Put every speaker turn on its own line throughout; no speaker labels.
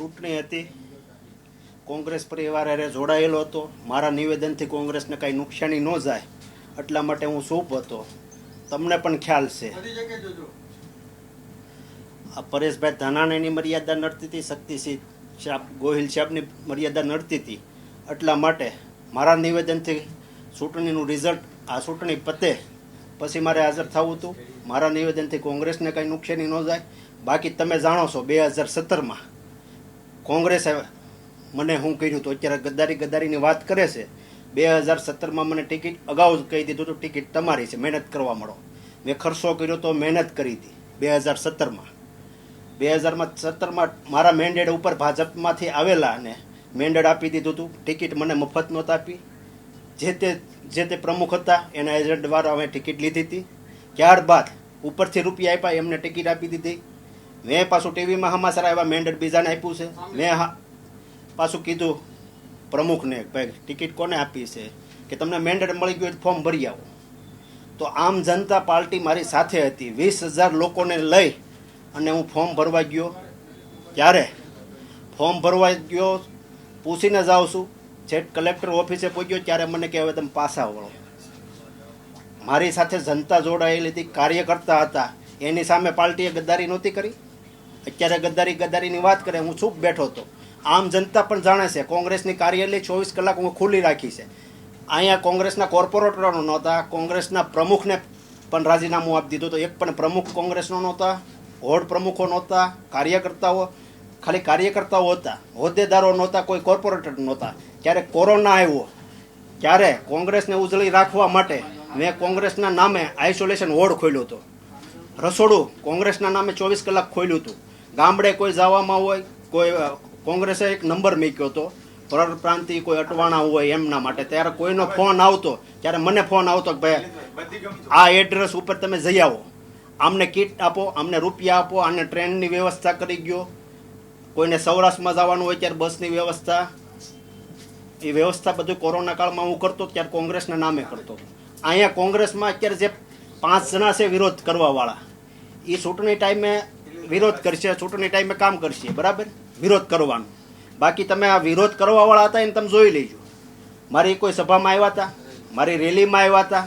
ચૂંટણી હતી. કોંગ્રેસ પરિવાર અરે જોડાયેલો હતો. મારા નિવેદનથી કોંગ્રેસને કાંઈ નુકસાની ન જાય એટલા માટે હું ચૂપ હતો. તમને પણ ખ્યાલ છે. આ પરેશભાઈ ધાનાણીની મર્યાદા નડતી હતી શક્તિસિંહ સાહેબ ગોહિલ સાહેબની મર્યાદા નડતી હતી. એટલા માટે મારા નિવેદનથી ચૂંટણીનું રિઝલ્ટ આ ચૂંટણી પતે. પછી મારે હાજર થવું હતું. મારા નિવેદનથી કોંગ્રેસને કાંઈ નુકસાની ન જાય. બાકી તમે જાણો છો બે હજાર સત્તરમાં કોંગ્રેસે મને હું કર્યું તો અત્યારે ગદ્દારી ગદ્દારીની વાત કરે છે. બે હજાર સત્તરમાં મને ટિકિટ અગાઉ જ કહી દીધું હતું, ટિકિટ તમારી છે, મહેનત કરવા મળો. મેં ખર્ચો કર્યો તો મહેનત કરી હતી, બે હજાર સત્તરમાં. બે હજારમાં સત્તરમાં મારા મેન્ડેટ ઉપર ભાજપમાંથી આવેલા અને મેન્ડેટ આપી દીધું હતું. ટિકિટ મને મફત નહોતા આપી. જે તે જે તે પ્રમુખ હતા, એના એજન્ટ દ્વારા અમે ટિકિટ લીધી હતી. ત્યારબાદ ઉપરથી રૂપિયા આપ્યા, એમને ટિકિટ આપી દીધી. મેં પાછું ટીવીમાં હમાસરા આવ્યા મેન્ડેટ બીજાને આપ્યું છે. મેં હા પાછું કીધું પ્રમુખને ભાઈ ટિકિટ કોને આપી છે? કે તમને મેન્ડેટ મળી ગયું ફોર્મ ભરી આવો. તો આમ જનતા પાર્ટી મારી સાથે હતી. વીસ હજાર લોકોને લઈ અને હું ફોર્મ ભરવા ગયો. ત્યારે ફોર્મ ભરવા ગયો પૂછીને જાઉં છું. જે કલેક્ટર ઓફિસે પહોંચ્યો ત્યારે મને કે હવે તમે પાછા વળો. મારી સાથે જનતા જોડાયેલી હતી કાર્યકર્તા હતા. એની સામે પાર્ટીએ ગદ્દારી નહોતી કરી. અત્યારે ગદ્દારી ગદ્દારીની વાત કરે, હું ચૂપ બેઠો હતો. આમ જનતા પણ જાણે છે, કોંગ્રેસની કાર્યાલય ચોવીસ કલાક હું ખુલ્લી રાખી છે. અહીંયા કોંગ્રેસના કોર્પોરેટરો નહોતા, કોંગ્રેસના પ્રમુખને પણ રાજીનામું આપી દીધું તો એક પણ પ્રમુખ કોંગ્રેસનો નહોતા હોડ પ્રમુખો નહોતા, કાર્યકર્તાઓ, ખાલી કાર્યકર્તાઓ હતા. હોદ્દેદારો નહોતા, કોઈ કોર્પોરેટર નહોતા. ત્યારે કોરોના આવ્યો? ત્યારે કોંગ્રેસને ઉજળી રાખવા માટે મેં કોંગ્રેસના નામે આઇસોલેશન વોર્ડ ખોલ્યો હતો. રસોડું કોંગ્રેસના નામે ચોવીસ કલાક ખોલ્યું હતું. ગામડે કોઈ જવામાં હોય, કોઈ કોંગ્રેસે એક નંબર મૂક્યો હતો. પરપ્રાંતિ કોઈ અટવાણા હોય એમના માટે. ત્યારે કોઈનો ફોન આવતો, ત્યારે મને ફોન આવતો કે ભાઈ, આ એડ્રેસ ઉપર તમે જઈ આવો. આમને કીટ આપો અમને રૂપિયા આપો, આને ટ્રેનની વ્યવસ્થા કરી ગયો કોઈને સૌરાષ્ટ્રમાં જવાનું હોય ત્યારે બસની વ્યવસ્થા. એ વ્યવસ્થા બધું કોરોના કાળમાં હું કરતો, ત્યારે કોંગ્રેસના નામે કરતો. અહીંયા કોંગ્રેસમાં અત્યારે જે પાંચ જણા છે વિરોધ કરવાવાળા એ ચૂંટણી ટાઈમે વિરોધ કરશે, ચૂંટણી ટાઈમે કામ કરશે, બરાબર? વિરોધ કરવાનો. બાકી તમે આ વિરોધ કરવાવાળા હતા એને તમે જોઈ લેજો. મારી કોઈ સભામાં આવ્યા હતા? મારી રેલીમાં આવ્યા હતા?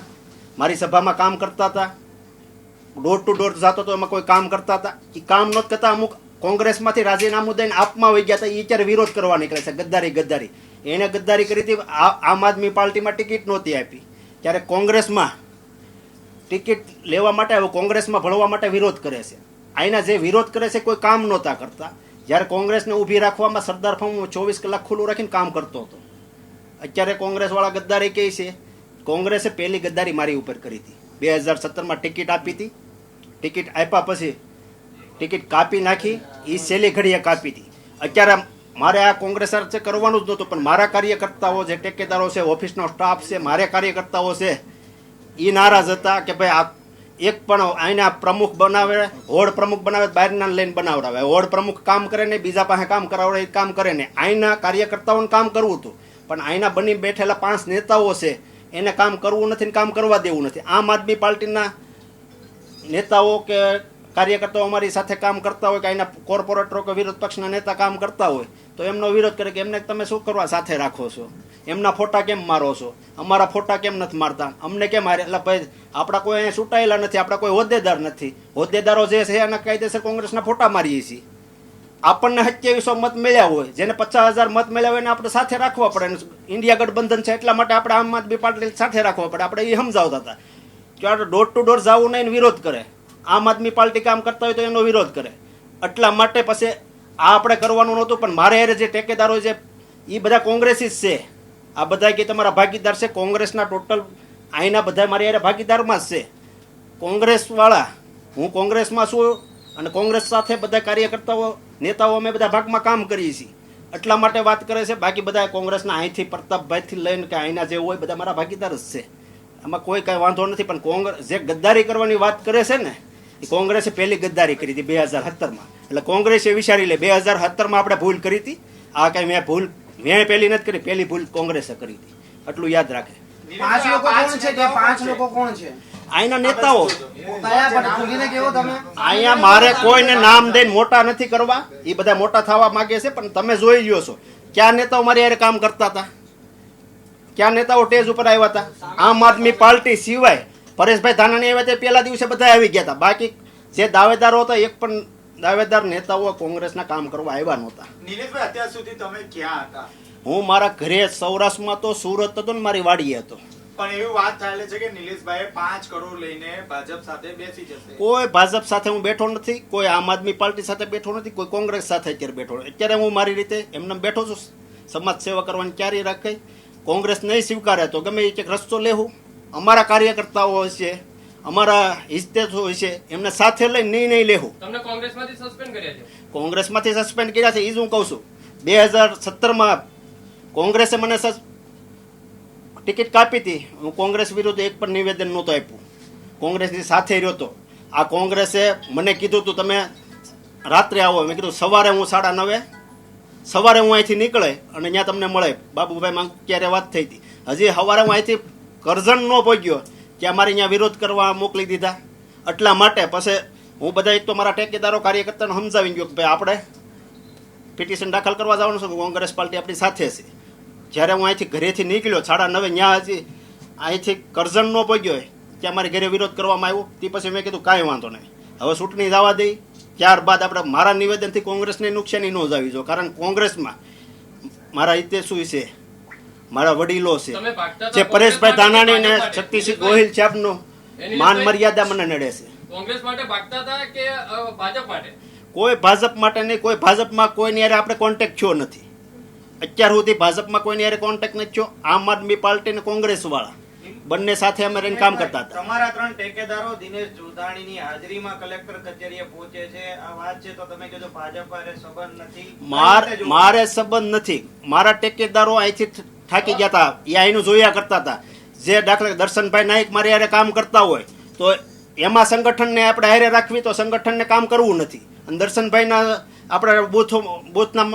મારી સભામાં કામ કરતા હતા? ડોર ટુ ડોર જતો તો એમાં કોઈ કામ કરતા હતા? એ કામ નહોત કરતા અમુક કોંગ્રેસમાંથી રાજીનામું દઈને આપમાં વહી ગયા હતા એ અત્યારે વિરોધ કરવા નીકળે છે, ગદ્દારી ગદ્દારી. એને ગદ્દારી કરી હતી આમ આદમી પાર્ટીમાં ટિકિટ નહોતી આપી. ત્યારે કોંગ્રેસમાં ટિકિટ લેવા માટે કોંગ્રેસમાં ભળવા માટે વિરોધ કરે છે. આના જે વિરોધ કરે છે કોઈ કામ નહોતા કરતા. જ્યારે કોંગ્રેસને ઊભી રાખવામાં સરદાર ફોર્મ ચોવીસ કલાક ખુલ્લું રાખીને કામ કરતો હતો. અત્યારે કોંગ્રેસવાળા ગદ્દારી કહે છે, કોંગ્રેસે પહેલી ગદ્દારી મારી ઉપર કરી હતી. બે હજાર સત્તરમાં ટિકિટ આપી હતી. ટિકિટ આપ્યા પછી ટિકિટ કાપી નાખી એ છેલ્લી ઘડીએ કાપી હતી. અત્યારે મારે આ કોંગ્રેસ કરવાનું જ નહોતું, પણ મારા કાર્યકર્તાઓ જે ટેકેદારો છે, ઓફિસનો સ્ટાફ છે, મારે કાર્યકર્તાઓ છે એ નારાજ હતા કે ભાઈ આ એક પણ અહીંના પ્રમુખ બનાવે હોડ પ્રમુખ બનાવે, બહારના લઈને બનાવડાવે. હોડ પ્રમુખ કામ કરે ને બીજા પાસે કામ કરાવડે એ કામ કરે ને અહીંના કાર્યકર્તાઓને કામ કરવું હતું. પણ અહીંના બની બેઠેલા પાંચ નેતાઓ છે, એને કામ કરવું નથી ને કામ કરવા દેવું નથી. આમ આદમી પાર્ટીના નેતાઓ કે કાર્યકર્તાઓ અમારી સાથે કામ કરતા હોય કે અહીંના કોર્પોરેટરો કે વિરોધ પક્ષના નેતા કામ કરતા હોય, તો એમનો વિરોધ કરે કે એમને તમે શું કરવા સાથે રાખો છો? એમના ફોટા કેમ મારો છો? અમારા ફોટા કેમ નથી મારતા? અમને કેમ મારે એટલે ભાઈ, આપણા કોઈ અહીંયા ચૂંટાયેલા નથી, આપણા કોઈ હોદ્દેદાર નથી. હોદ્દેદારો જે છે એના કાયદેસર કોંગ્રેસના ફોટા મારીએ છીએ. આપણને સત્યાવીસો મત મળ્યા હોય, જેને પચાસ હજાર મત મળ્યા હોય એને આપણે સાથે રાખવા પડે ઇન્ડિયા ગઠબંધન છે એટલા માટે આપણે આમ આદમી પાર્ટી સાથે રાખવા પડે. આપણે એ સમજાવતા હતા. કે આ ડોર ટુ ડોર જવું નહીં વિરોધ કરે. આમ આદમી પાર્ટી કામ કરતા હોય તો એનો વિરોધ કરે. એટલા માટે પછી આ આપણે કરવાનું નહોતું, પણ મારે જે ટેકેદારો છે એ બધા કોંગ્રેસી જ છે. આ બધા કે તમારા ભાગીદાર છે, કોંગ્રેસના ટોટલ અહીંના બધા મારી હારે ભાગીદારમાં જ છે. કોંગ્રેસવાળા, હું કોંગ્રેસમાં છું અને કોંગ્રેસ સાથે બધા કાર્યકર્તાઓ, નેતાઓ અમે બધા ભાગમાં કામ કરીએ છીએ. એટલા માટે વાત કરે છે, બાકી બધા કોંગ્રેસના અહીંથી પ્રતાપભાઈથી લઈને કે અહીંના જે હોય, બધા મારા ભાગીદાર જ છે. આમાં કોઈ કાંઈ વાંધો નથી, પણ કોંગ્રેસ, જે ગદ્દારી કરવાની વાત કરે છે ને, એ કોંગ્રેસે પહેલી ગદ્દારી કરી હતી બે હજાર સત્તરમાં. એટલે કોંગ્રેસે વિચારી લે, બે હજાર સત્તરમાં આપણે ભૂલ કરી હતી. આ કાંઈ મેં ભૂલ મેં પહેલી નથી કરી પહેલી ભૂલ કોંગ્રેસે કરી હતી. એટલું યાદ રાખે.
પાંચ લોકો કોણ છે? તે પાંચ લોકો કોણ છે?
અહીંના નેતાઓ. અહીંયા મારે કોઈને નામ દઈને મોટા નથી કરવા. એ બધા મોટા થવા માંગે છે પણ તમે જોઈ ગયો છો. ક્યાં નેતાઓ મારી યારે કામ કરતા હતા? ક્યાં નેતાઓ ટેજ ઉપર આવ્યા હતા? આમ આદમી પાર્ટી સિવાય પરેશભાઈ ધાનાણી આવ્યા તે પહેલા દિવસે બધા આવી ગયા હતા. બાકી જે દાવેદારો હતા એક પણ દાવેદાર નેતાઓ કોંગ્રેસના કામ કરવા આવ્યા નહોતા.
નિલેશભાઈ અત્યાર સુધી તમે ક્યાં હતા?
હું મારા ઘરે સૌરાષ્ટ્રમાં તો સુરત હતો ને મારી વાડીએ હતો.
પણ એવી વાત ચાલે છે કે નિલેશભાઈ પાંચ કરોડ લઈને ભાજપ સાથે બેસી જશે.
કોઈ ભાજપ સાથે હું બેઠો નથી કોઈ આમ આદમી પાર્ટી સાથે બેઠો નથી કોઈ કોંગ્રેસ સાથે અત્યારે બેઠો અત્યારે હું મારી રીતે એમને બેઠો છું. સમાજ સેવા કરવાની ક્યારેય રાખે કોંગ્રેસ નહીં સ્વીકારે તો ગમે એક રસ્તો લેવું. અમારા કાર્યકર્તાઓ હશે અમારા ઇજ્જત હોય છે એમને સાથે લઈ નહીં નહીં લેવું.
તમને કોંગ્રેસમાંથી સસ્પેન્ડ કર્યા છે?
કોંગ્રેસમાંથી સસ્પેન્ડ કર્યા છે એ જ હું કહું છું. બે હજાર સત્તરમાં કોંગ્રેસે મને ટિકિટ કાપી હતી. હું કોંગ્રેસ વિરુદ્ધ એક પણ નિવેદન નહોતું આપ્યું. કોંગ્રેસની સાથે રહ્યો હતો આ કોંગ્રેસે મને કીધું હતું તમે રાત્રે આવો. મેં કીધું સવારે હું સાડા નવે સવારે હું અહીંથી નીકળે અને ત્યાં તમને મળે. બાબુભાઈ માં ક્યારે વાત થઈ હતી? હજી સવારે હું અહીંથી કરજણ ન પહોંચ્યો. ત્યાં મારે અહીંયા વિરોધ કરવા મોકલી દીધા. એટલા માટે પછી હું બધા એક તો મારા ટેકેદારો કાર્યકર્તાને સમજાવી ગયો કે ભાઈ આપણે પિટિશન દાખલ કરવા જવાનું છે, કોંગ્રેસ પાર્ટી આપણી સાથે છે. જ્યારે હું અહીંથી ઘરેથી નીકળ્યો, સાડા નવે ત્યાં હજી અહીંથી કરજણ ન પગ્યો ત્યાં મારે ઘરે વિરોધ કરવામાં આવ્યો, તે પછી મેં કીધું કાંઈ વાંધો નહીં. હવે ચૂંટણી જવા દઈ, ત્યારબાદ આપણે મારા નિવેદનથી કોંગ્રેસને નુકસાની ન જાવી જો કારણ કોંગ્રેસમાં મારા હિતેશુ છે. મારા વડીલો છે. જે પરેશભાઈ ધાનાણી ને શક્તિસિંહ ગોહિલ સાહેબનો
એની
માન મર્યાદા મને નડે છે.
કોંગ્રેસ માટે ભાગતા હતા કે ભાજપ માટે?
કોઈ ભાજપ માટે નહીં કોઈ ભાજપમાં કોઈની હારે આપણે કોન્ટેક્ટ થયો નથી. અત્યાર સુધી ભાજપમાં કોઈની યારે કોન્ટેક્ટ નથી થયો. આમ આદમી પાર્ટી ને કોંગ્રેસ વાળા બંને સાથે અમે રહીને કામ કરતા હતા.
તમારા ત્રણ ટેકેદારો દિનેશ જોધાણીની હાજરીમાં કલેક્ટર કચેરીએ પહોંચે છે. આ વાત છે તો તમે કહો ભાજપ સંબંધ નથી.
માર સંબંધ નથી. મારા ટેકેદારો અહીંથી થાકી ગયા હતા એ અહીંનું જોયા કરતા હતા જે દાખલા દર્શનભાઈ નાયક મારે હારે કામ કરતા હોય, તો એમાં સંગઠનને આપણે હારે રાખવી તો સંગઠનને કામ કરવું નથી. અને દર્શનભાઈના આપણે બૂથ, બૂથના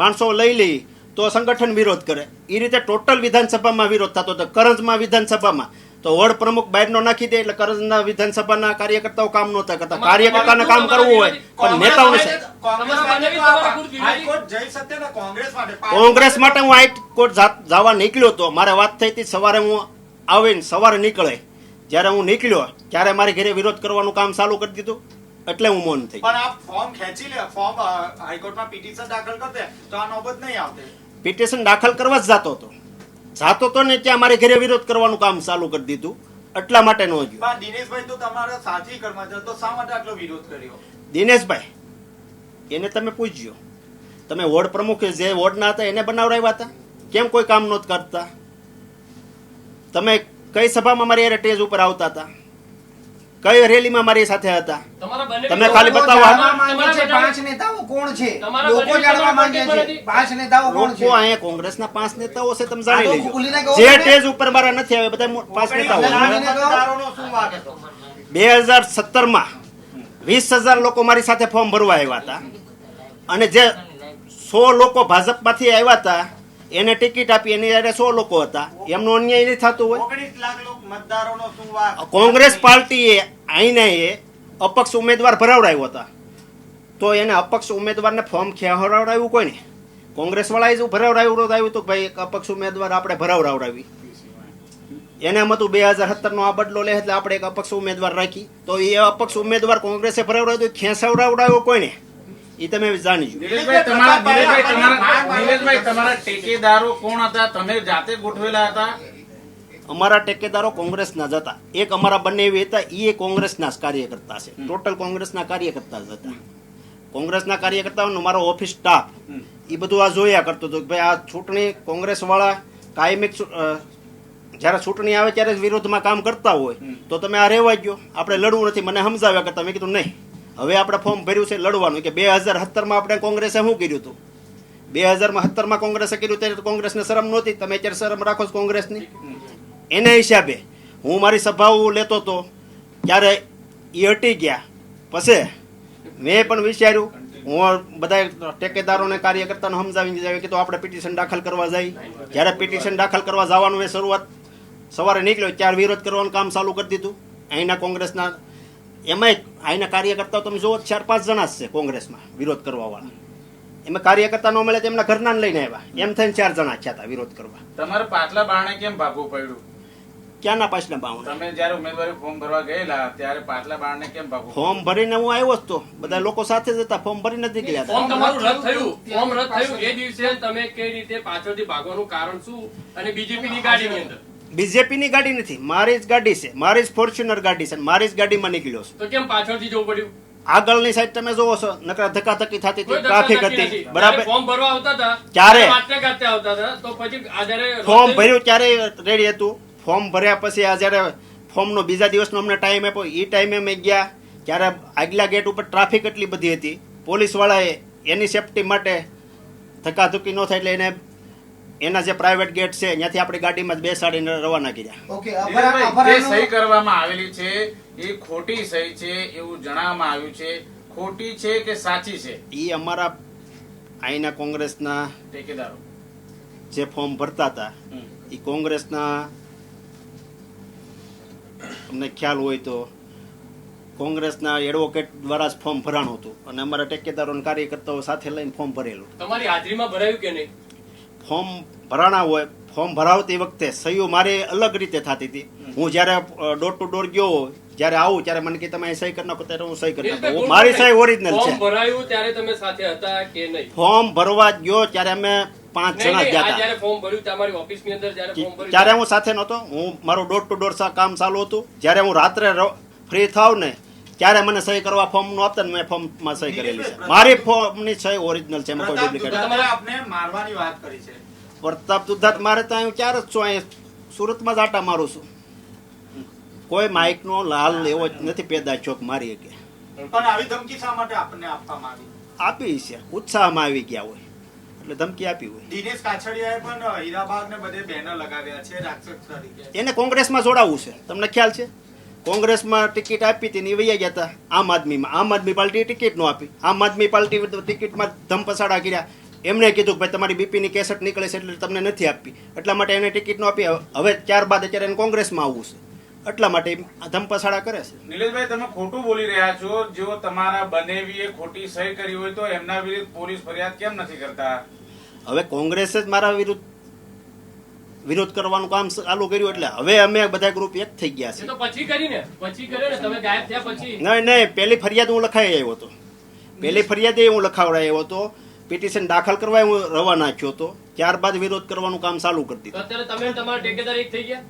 માણસો લઈ લઈ તો સંગઠન વિરોધ કરે. એ રીતે ટોટલ વિધાનસભામાં વિરોધ થતો હતો. કરંજમાં વિધાનસભામાં. તો વડ પ્રમુખ બહારનો નાખી દે એટલે કરજના વિધાનસભાના કાર્યકર્તાઓ કામ નહોતા કરતા કાર્યકર્તાને કામ કરવું હોય પણ નેતાઓને
કોંગ્રેસ માટે
હું હાઈકોર્ટ જવા નીકળ્યો હતો મારે વાત થઈ હતી સવારે હું આવીને સવારે નીકળે. જ્યારે હું નીકળ્યો ત્યારે મારે ઘરે વિરોધ કરવાનું કામ ચાલુ કરી દીધું એટલે હું મૌન થઈ
પણ આપ ફોર્મ ખેંચી લે ફોર્મ હાઈકોર્ટમાં પિટિશન દાખલ કરતે તો આ નોબત નહીં આવતે.
પિટિશન દાખલ કરવા જ જતો હતો. જાતો તો ને ત્યાં મારે ઘરે વિરોધ કરવાનું કામ ચાલુ કરી દીધું. એટલા માટે નો ગયો.
દિનેશભાઈ તો તમારા સાથી કર્મચારી તો શા માટે આટલો વિરોધ કર્યો?
દિનેશભાઈ એને તમે પૂછજો. તમે વોર્ડ પ્રમુખ જે વોર્ડના હતા એને બનાવડાવ્યા હતા? કેમ કોઈ કામ નહોત કરતા? તમે કઈ સભામાં મારી સ્ટેજ ઉપર આવતા હતા? કઈ રેલીમાં મારી સાથે હતા? તમે ખાલી બતાવો.
પાંચ નેતાઓ કોણ છે? લોકો જાણવા માંગે છે. પાંચ નેતાઓ કોણ છે?
લોકો અહીંયા કોંગ્રેસના પાંચ નેતાઓ છે તમે જાણી લેજો. જે
ટેજ
સ્ટેજ ઉપર મારા નથી આવે બધા પાંચ નેતાઓ બે હજાર સત્તરમાં વીસ હજાર લોકો મારી સાથે ફોર્મ ભરવા આવ્યા હતા. અને જે સો લોકો ભાજપમાંથી આવ્યા હતા એને ટિકિટ આપી એની જયારે સો લોકો હતા. એમનો અન્યાય નહીં થતું હોય. કોંગ્રેસ પાર્ટીએ આઈને એ અપક્ષ ઉમેદવાર ભરાવડાવ્યો હતા. તો એને અપક્ષ ઉમેદવારને ફોર્મ ખવડાવડાવ્યું કોઈ નહીં કોંગ્રેસ વાળાએ જ ભરાવડાવ્યું તો ભાઈ એક અપક્ષ ઉમેદવાર આપણે ભરાવડાવડાવી. એને એમ હતું બે હજાર સત્તરનો આ બદલો લે એટલે આપણે એક અપક્ષ ઉમેદવાર રાખી. તો એ અપક્ષ ઉમેદવાર કોંગ્રેસે ભરાવડાવ્યું તો ખેંચાવડાવડાવ્યો કોઈને? એ તમે જાણીજો.
તમારા ટેકેદારો કોણ હતા? તમે જાતે ગોઠવેલા હતા?
અમારા ટેકેદારો કોંગ્રેસના જ હતા. એક અમારા બંને એવી હતા એ કોંગ્રેસના જ કાર્યકર્તા છે. ટોટલ કોંગ્રેસના કાર્યકર્તા જ હતા. કોંગ્રેસના કાર્યકર્તાઓનો મારો ઓફિસ સ્ટાફ એ બધું આ જોયા કરતો હતો કે ભાઈ આ ચૂંટણી કોંગ્રેસ વાળા કાયમિક જ્યારે ચૂંટણી આવે ત્યારે વિરોધમાં કામ કરતા હોય. તો તમે આ રહેવા ગયો. આપણે લડવું નથી. મને સમજાવ્યા કરતા. મેં કીધું નહીં. હવે આપણે ફોર્મ ભર્યું છે લડવાનું. કે બે હજાર સત્તરમાં આપણે કોંગ્રેસે શું કર્યું હતું? બે હજારમાં સત્તરમાં કોંગ્રેસે કર્યું ત્યારે કોંગ્રેસને શરમ નહોતી. તમે અત્યારે શરમ રાખો છો કોંગ્રેસની? એના હિસાબે હું મારી સભાઓ લેતો હતો ત્યારે એ હટી ગયા. પછી મેં પણ વિચાર્યું, હું બધા ટેકેદારોને કાર્યકર્તાને સમજાવીને જાય કે તો આપણે પિટિશન દાખલ કરવા જાય. જ્યારે પિટિશન દાખલ કરવા જવાનું એ શરૂઆત સવારે નીકળ્યો, ત્યારે વિરોધ કરવાનું કામ ચાલુ કરી દીધું. અહીંના કોંગ્રેસના એમાંય અહીંના કાર્યકર્તાઓ તમે જુઓ ચાર પાંચ જણા જ છે કોંગ્રેસમાં વિરોધ કરવાવાળા. એમાં કાર્યકર્તા ન મળે તો એમના ઘરના લઈને આવ્યા. એમ થઈને ચાર જણા થયા હતા વિરોધ કરવા.
તમારે પાછલા બાણે કેમ ભાગવું પડ્યું?
ક્યાંના પાછલા બાવણા
તમે જયારે ઉમેદવારી ફોર્મ ભરવા ગયેલા ત્યારે પાટલા બારણે કેમ ભાગવું
ફોર્મ ભરીને હું આવ્યો હતો તો. બધા લોકો સાથે જ હતા ફોર્મ ભરી નથી ગયા
ફોર્મ તમારું રદ થયું. ફોર્મ રદ થયું. એ દિવસે તમે કઈ રીતે પાછળથી ભાગવાનું કારણ શું? અને બીજેપી ની ગાડીની અંદર?
બીજેપી ની ગાડી નથી મારી જ ગાડી છે મારી જ ફોર્ચ્યુનર ગાડી છે મારી જ ગાડીમાં નીકળ્યો છું.
તો કેમ પાછળથી જવું પડ્યું?
આગળની સાઈડ તમે જોવો છો નકરા ધક્કાધક્કી થતી હતી ટ્રાફિક હતી. બરાબર?
ફોર્મ ભરવા આવતા હતા
ત્યારે.
આવતા હતા તો પછી આ
ફોર્મ ભર્યું ત્યારે રેડી હતું. ફોર્મ ભર્યા પછી આ જ્યારે ફોર્મનો બીજા દિવસનો અમને ટાઈમ આપ્યો એ ટાઈમે અમે ગયા ત્યારે આગલા ગેટ ઉપર ટ્રાફિક એટલી બધી હતી. પોલીસવાળાએ એની સેફટી માટે ધક્કાધુક્કી ન થાય એટલે એને એના જે પ્રાઇવેટ ગેટ છે ત્યાંથી આપણી ગાડીમાં બેસાડીને રવાના કર્યા.
ઓકે
જે સહી કરવામાં આવેલી છે એ ખોટી સહી છે એવું જણાવવામાં આવ્યું છે. ખોટી છે કે સાચી છે?
એ અમારા અહીંના કોંગ્રેસના
ટેકેદારો.
જે ફોર્મ ભરતા હતા. એ કોંગ્રેસના તમને ખ્યાલ હોય તો કોંગ્રેસના એડવોકેટ દ્વારા જ ફોર્મ ભરાણું હતું. અને અમારા ટેકેદારો કાર્યકર્તાઓ સાથે લઈને ફોર્મ ભરેલું.
તમારી હાજરીમાં ભરાયું કે નહીં?
ફોર્મ ભરાણા હોય ફોર્મ ભરાવતી વખતે સહીઓ મારી અલગ રીતે થતી હતી. હું જ્યારે ડોર ટુ ડોર ગયો જ્યારે આવું ત્યારે મને કે તમે સહી કરી નાખો ત્યારે હું સહી કરી નાખું. મારી સહી ઓરિજિનલ છે.
ફોર્મ ભરાયું ત્યારે તમે સાથે હતા કે નહીં?
ફોર્મ ભરવા ગયો ત્યારે અમે પાંચ જણા ગયા હતા ત્યારે હું સાથે નહોતો. હું મારું ડોર ટુ ડોર કામ ચાલુ હતું. જ્યારે હું રાત્રે ફ્રી થાવ ને ત્યારે મને સહી કરવા ફોર્મ નો આપતા મેં ફોર્મમાં સહી કરેલી છે. મારી ફોર્મની સહી ઓરિજિનલ છે એમાં કોઈ ડુપ્લિકેટ
આપને મારવાની વાત કરી છે.
પ્રતાપ દુધાત મારે તો અહીં ક્યારે જ છું અહીંયા સુરતમાં જ આટા મારું છું. કોઈ માઇક નો લાલ એવો જ નથી પેદા ચોક મારી કે
પણ આવી ધમકી શા માટે આપને આપવામાં આવી?
આપી છે ઉત્સાહમાં આવી ગયા હોય. એટલે ધમકી આપી હોય.
દિનેશ કાછડિયાએ પણ હીરાબાગ ને બધે બેનર લગાવ્યા છે રાક્ષસ તરીકે.
એને કોંગ્રેસમાં જોડાવવું છે. તમને ખ્યાલ છે? કોંગ્રેસમાં ટિકિટ આપી હતી ને વૈયા ગયા હતા આમ આદમીમાં આમ આદમી પાર્ટી ટિકિટ ન આપી. આમ આદમી પાર્ટી ટિકિટમાં ધમપસાડા કર્યા. એમણે કીધું કે ભાઈ તમારી બીપીની કેસેટ નીકળે છે એટલે તમને નથી આપી એટલા માટે એને ટિકિટ નો આપી. હવે ત્યારબાદ અત્યારે એને કોંગ્રેસમાં આવવું છે. એટલા માટે ધમપસાડા કરે છે.
નિલેશભાઈ તમે ખોટું બોલી રહ્યા છો. જો તમારા બનેવીએ ખોટી સહી કરી હોય તો એમના વિરુદ્ધ પોલીસ ફરિયાદ કેમ નથી કરતા?
હવે કોંગ્રેસે જ મારા વિરુદ્ધ વિરોધ કરવાનું કામ ચાલુ કર્યું એટલે હવે અમે બધા ગ્રુપ એક થઈ ગયા છે
તો પછી કરીને પછી કર્યો ને તમે ગાયબ થયા પછી.
નહીં નહીં પહેલી ફરિયાદ હું લખાઈ આવ્યો હતો. પહેલી ફરિયાદ હું લખાવડાયો હતો. પિટિશન દાખલ કરવા હું રવાના થયો હતો. ત્યારબાદ વિરોધ કરવાનું કામ ચાલુ કરી દીધું.
અત્યારે તમે તમારા ટેકેદાર એક થઈ ગયા?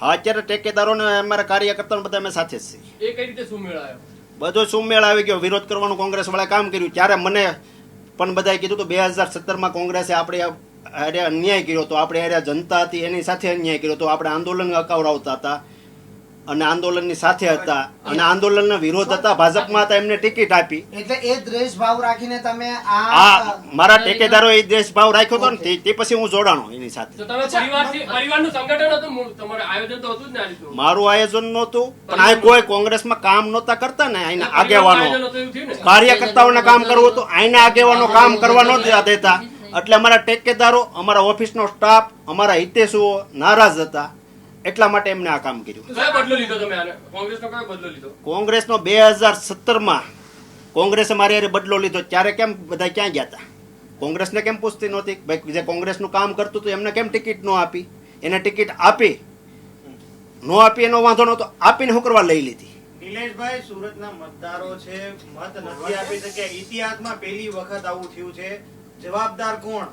હા અત્યારે ટેકેદારોને અમારા કાર્યકર્તાઓ બધા અમે સાથે જ છીએ.
એ કઈ રીતે સુમેળ આવ્યો
બધો સુમેળ આવી ગયો વિરોધ કરવાનું કોંગ્રેસ વાળા કામ કર્યું. ત્યારે મને પણ બધાએ કીધું તો બે હજાર સત્તરમાં કોંગ્રેસે આપણે હારે અન્યાય કર્યો હતો આપણે અરે જનતા હતી એની સાથે અન્યાય કર્યો હતો આપણે આંદોલન અકાવરાવતા હતા. અને આંદોલનની સાથે હતા. અને આંદોલનના વિરોધ હતા. ભાજપમાં હતા એમને ટિકિટ આપી.
એટલે એ દ્વેષ ભાવ રાખીને તમે આ
મારા ટેકેદારો એ દેશ ભાવ રાખ્યો હતો ને તે- પછી હું જોડાણો એની સાથે.
તો તમે પરિવારથી પરિવારનું સંગઠન હતું તમારું આયોજન તો હતું જ ને આ રીતનું.
મારું આયોજન નહોતું પણ આ કોઈ કોંગ્રેસમાં કામ નહોતા કરતા ને અહીંના આગેવાનો. કાર્યકર્તાઓને કામ કરવું હતું અહીંના આગેવાનો કામ કરવા નહોતા દેતા. એટલે અમારા ટેકેદારો અમારા ઓફિસનો સ્ટાફ અમારા હિતેશુઓ નારાજ હતા. એટલા માટે એમને આ કામ કર્યું.
તો કયો બદલો લીધો તમે આને? કોંગ્રેસનો કયો બદલો લીધો?
કોંગ્રેસનો બે હજાર સત્તરમાં કોંગ્રેસે મારી હારે બદલો લીધો. ત્યારે કેમ બધા ક્યાં ગયા હતા કોંગ્રેસને કેમ પૂછતી નહોતી? ભાઈ જે કોંગ્રેસનું કામ કરતું હતું એમને કેમ ટિકિટ ન આપી? એને ટિકિટ આપી? ન આપી એનો વાંધો નહોતો. આપીને હું કરવા લઈ લીધી.
નિલેશભાઈ સુરતના મતદારો છે. મત નથી આપી શક્યા. ઇતિહાસમાં પહેલી વખત આવું થયું છે. જવાબદાર કોણ.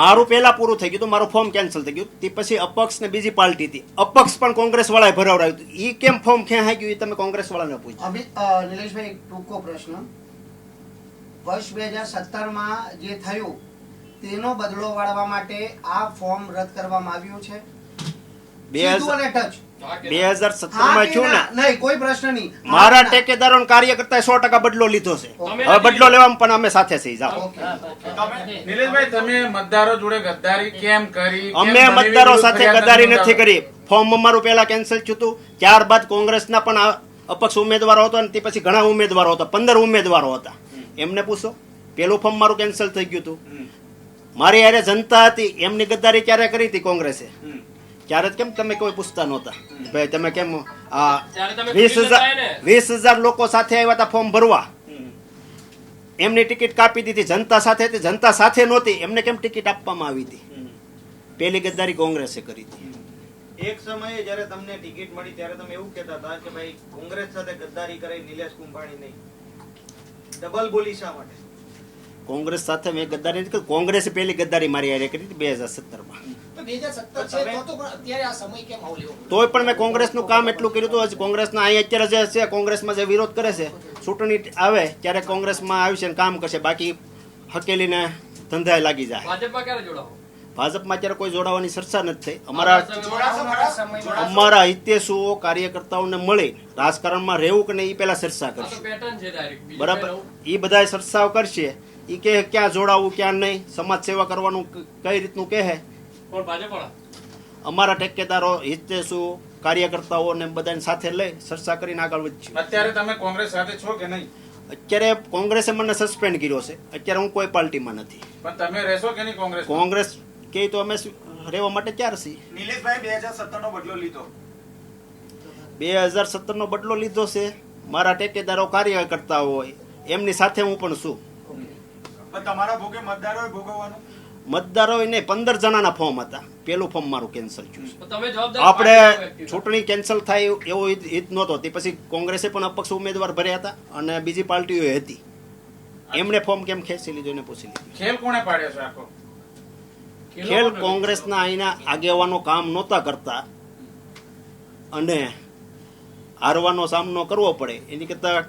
મારું પહેલા પૂરું થઈ ગયું હતું મારું ફોર્મ કેન્સલ થઈ ગયું. તે પછી અપક્ષ ને બીજી પાર્ટી હતી. અપક્ષ પણ કોંગ્રેસ વાળાએ ભરાવડાવ્યું હતું. એ કેમ ફોર્મ ખેંચાઈ ગયું એ તમે કોંગ્રેસ વાળાને પૂછો.
નિલેશભાઈ ટૂંકો પ્રશ્ન. વર્ષ બે હજાર સત્તરમાં જે થયું તેનો બદલો વાળવા માટે આ ફોર્મ રદ કરવામાં આવ્યું છે.
બે
અને ટચ
બે? હજાર
હા
સત્તરમાં ને
ના? નહીં કોઈ પ્રશ્ન નહીં.
મારા ટેકેદારો અને સો ટકા બદલો લીધો છે. હવે બદલો લેવામાં પણ અમે સાથે છીએ જાઓ.
નિલેશભાઈ તમે મતદારો જોડે ગદ્દારી કેમ કરી?
અમે મતદારો સાથે ગદ્દારી
નથી
નથી કરી. ફોર્મ અમારું પહેલા કેન્સલ થયું હતું. ત્યારબાદ કોંગ્રેસના પણ અપક્ષ ઉમેદવારો હતો અને તે પછી ઘણા ઉમેદવારો હતા. પંદર ઉમેદવારો હતા. એમને પૂછો. પેલું ફોર્મ મારું કેન્સલ થઈ ગયું હતું. મારી યારે જનતા હતી. એમની ગદ્દારી ક્યારે કરી હતી કોંગ્રેસે. ત્યારે કેમ તમે કોઈ પૂછતા નહોતા? ભાઈ તમે કેમ આ વીસ હજાર વીસ હજાર લોકો સાથે આવ્યા હતા ફોર્મ ભરવા. એમની ટિકિટ કાપી દીધી. જનતા સાથે હતી. જનતા સાથે નહોતી. એમને કેમ ટિકિટ આપવામાં આવી હતી? પેલી ગદ્દારી કોંગ્રેસે કરી હતી.
એક સમયે જ્યારે તમને ટિકિટ મળી ત્યારે તમે એવું કહેતા હતા કે ભાઈ કોંગ્રેસ સાથે ગદ્દારી કરે નિલેશ કુંભાણી નહીં. ડબલ બોલી શા માટે?
કોંગ્રેસ સાથે મેં ગદ્દારી નથી કરી. કોંગ્રેસે પહેલી ગદ્દારી મારી હારે કરી હતી બે હજાર સત્તરમાં.
તો 2017 છે તો તો પણ અત્યારે આ સમય કેમ આવો લેવો
તોય પણ મેં કોંગ્રેસનું કામ એટલું કર્યું હતું હજી કોંગ્રેસના અહીં અત્યારે જે છે કોંગ્રેસમાં જે વિરોધ કરે છે ચૂંટણી આવે ત્યારે કોંગ્રેસમાં આવી ને કામ કરશે. બાકી હકેલીને ધંધાએ લાગી જાય.
ભાજપમાં ક્યારે જોડાવો?
ભાજપમાં અત્યારે કોઈ જોડાવાની ચર્ચા નથી થઈ. અમારા અમારા હિતેશુઓ કાર્યકર્તાઓને મળી રાજકારણમાં રહેવું કે નહીં એ પહેલા ચર્ચા કરશે.
પેટર્ન છે ડાયરેક્ટ બીજું
બરાબર. એ બધા ચર્ચાઓ કરશે. એ કે ક્યાં જોડાવું ક્યાં નહીં? સમાજ સેવા કરવાનું કઈ રીતનું કહે?
કોણ ભાજપ વાળા
અમારા ટેકેદારો હિતેશુ કાર્યકર્તાઓ ને બધાને સાથે લઈ ચર્ચા કરીને આગળ વધશું
અત્યારે તમે કોંગ્રેસ સાથે છો કે નહીં?
અત્યારે કોંગ્રેસે મને સસ્પેન્ડ કર્યો છે. અત્યારે હું કોઈ પાર્ટીમાં નથી.
પણ તમે રહેશો કે નહીં કોંગ્રેસ
કોંગ્રેસ કે તો અમે રહેવા માટે ત્યાર છીએ.
નીલેશભાઈ બે હજાર સત્તર નો બદલો લીધો.
બે હજાર સત્તરનો બદલો લીધો છે. મારા ટેકેદારો કાર્યકર્તા હોય. એમની સાથે હું પણ છું.
પણ તમારા ભોગે મતદારોએ ભોગવવાનું?
મતદારો ને પંદર જણાના ફોર્મ હતા. પેલું ફોર્મ મારું કેન્સલ થયું. છે
તો તમે જવાબદાર
આપણે. ચૂંટણી કેન્સલ થાય એવો હિત નહોતો. તે પછી કોંગ્રેસે પણ અપક્ષ ઉમેદવાર ભર્યા હતા અને બીજી પાર્ટીઓ હતી. એમણે ફોર્મ કેમ ખેંચી લીધું એને પૂછી લીધું.
ખેલ કોણે પાડ્યો છે આખો?
ખેલ કોંગ્રેસના અહીંના આગેવાનો કામ નહોતા કરતા. અને હારવાનો સામનો કરવો પડે. એની કરતા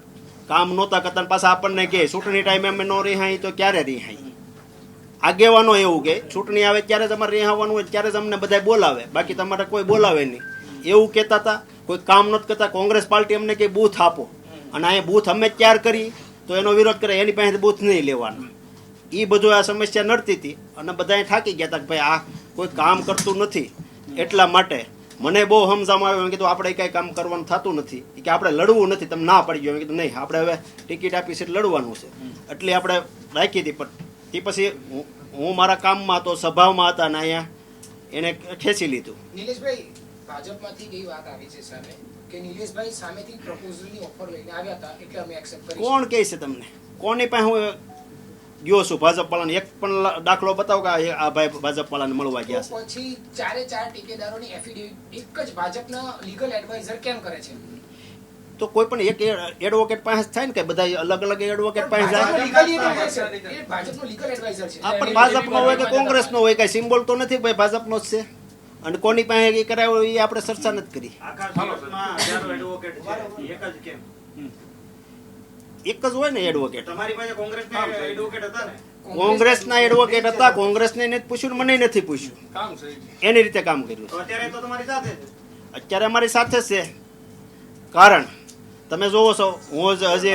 કામ નહોતા કરતા પાછા આપણને કે ચૂંટણી ટાઈમે અમે ન રિહાઈ તો ક્યારે રિહાઈ? આગેવાનો એવું કે, ચૂંટણી આવે ત્યારે તમારે રિહાવાનું હોય, ત્યારે જ અમને બધા બોલાવે. બાકી તમારે કોઈ બોલાવે નહીં. એવું કહેતા હતા, કોઈ કામ નહોતું કરતા, કોંગ્રેસ પાર્ટી અમને કે બૂથ આપો. અને અહીંયા બૂથ અમે ત્યાર કરી, તો એનો વિરોધ કરે, એની પાસે બૂથ નહીં લેવાના. એ બધું આ સમસ્યા નડતી હતી. અને બધા થાકી ગયા હતા કે ભાઈ આ કોઈ કામ કરતું નથી. એટલા માટે મને બહુ સમજામાં આવ્યું એમ કીધું આપણે કઈ કામ કરવાનું થતું નથી. કે આપણે લડવું નથી તમે ના પડી ગયો કીધું નહીં આપણે હવે ટિકિટ આપી છે લડવાનું છે. એટલે આપણે રાખી હતી પણ તે પછી હું- મારા કામમાં હતો સભામાં હતા ને અહીંયા એને ખેંચી લીધું.
નિલેશભાઈ ભાજપમાંથી કઈ વાત આવી છે સામે? કે નિલેશભાઈ સામેથી પ્રપોઝલની ઓફર લઈને આવ્યા હતા એટલે અમે એક્સેપ્ટ કરી
કોણ કહે છે તમને? કોની પાસે હું ગયો છું. ભાજપ વાળાને એક પણ દાખલો બતાવો કે આ- આ ભાઈ ભાજપ વાળાને મળવા ગયા છે.
તો પછી ચારે ચાર ઠેકેદારોની એફિડેવિટ એક જ ભાજપના લીગલ એડવાઇઝર કેમ કરે છે?
તો કોઈ પણ એક એડવોકેટ પાસે જ થાય ને કે બધા અલગ અલગ એડવોકેટ પાસે જાય?
legal advisor, એ ભાજપનો લીગલ એડવાઇઝર છે.
આ પણ ભાજપનો હોય કે કોંગ્રેસનો હોય કઈ સિમ્બોલ તો નથી ભાઈ ભાજપનો જ છે. અને કોની પાસે એ કરાવ્યો એ આપણે ચર્ચા નથી કરી
આખા સુરતમાં હજારો એડવોકેટ છે એક જ
હોય ને એડવોકેટ
તમારી પાસે કોંગ્રેસના એડવોકેટ હતા ને?
કોંગ્રેસના એડવોકેટ હતા કોંગ્રેસને નથી પૂછ્યું મને નથી પૂછ્યું.
કામ છે.
એની રીતે કામ કર્યું
અત્યારે તો તમારી સાથે
અત્યારે અમારી સાથે છે. કારણ તમે જોવો છો હું જ હજી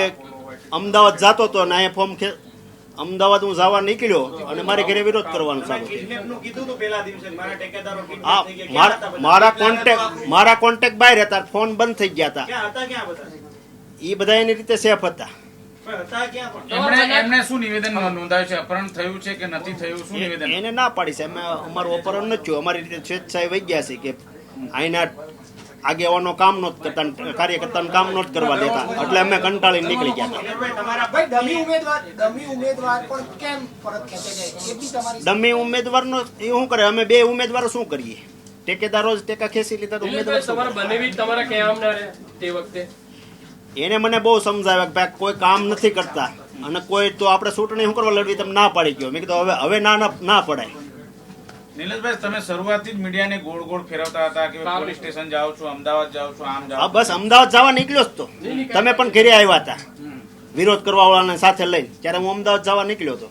અમદાવાદ જતો હતો ને અહીંયા ફોર્મ ખે અમદાવાદ હું જવા નીકળ્યો અને મારે ઘરે વિરોધ કરવાનું ચાલુ
મારા ટેકેદારો
આ
kidnap થઈ ગયા.
મારા-
કોન્ટેક?
મારા કોન્ટેક્ટ મારા કોન્ટેક્ટ બહાર હતા ફોન બંધ થઈ ગયા હતા. એ બધા? એની રીતે સેફ હતા.
એમને શું નિવેદન નોંધાયું છે? અપહરણ થયું છે કે નથી થયું? શું નિવેદન?
એને ના પાડી છે. અમારું નથી રીતે સ્વેચ્છાએ વહી ગયા છે કે અહીંના આગેવાનો કામ નહોત કરતા ને કાર્યકર્તાનું કામ નહોત કરવા દેતા એટલે અમે કંટાળીને નીકળી ગયા હતા.
દિનેશભાઈ, તમારા
ભાઈ ડમી ઉમેદવાર છે? એ
શું કરે? અમે બે ઉમેદવારો શું કરીએ? ટેકેદારો જ ટેકા ખેંચી લીધા તો ઉમેદવાર
તમારા ના રહે તે વખતે?
એને મને બહુ સમજાવ્યા કે ભાઈ કોઈ કામ નથી કરતા. અને કોઈ તો આપણે ચૂંટણી શું કરવા લડવી તમે ના પાડી ગયો. મેં કીધું હવે હવે ના ના ના પડાય.
નિલેશભાઈ તમે શરૂઆતથી જ મીડિયાને ગોળ ગોળ ફેરવતા હતા કે પોલીસ સ્ટેશન જાઓ છો અમદાવાદ જાઓ છો આમ જાઓ
બસ અમદાવાદ જવા નીકળ્યો જ તો. તમે પણ ઘરે આવ્યા હતા. વિરોધ કરવા વાળાને સાથે લઈને. ત્યારે હું અમદાવાદ જવા નીકળ્યો હતો.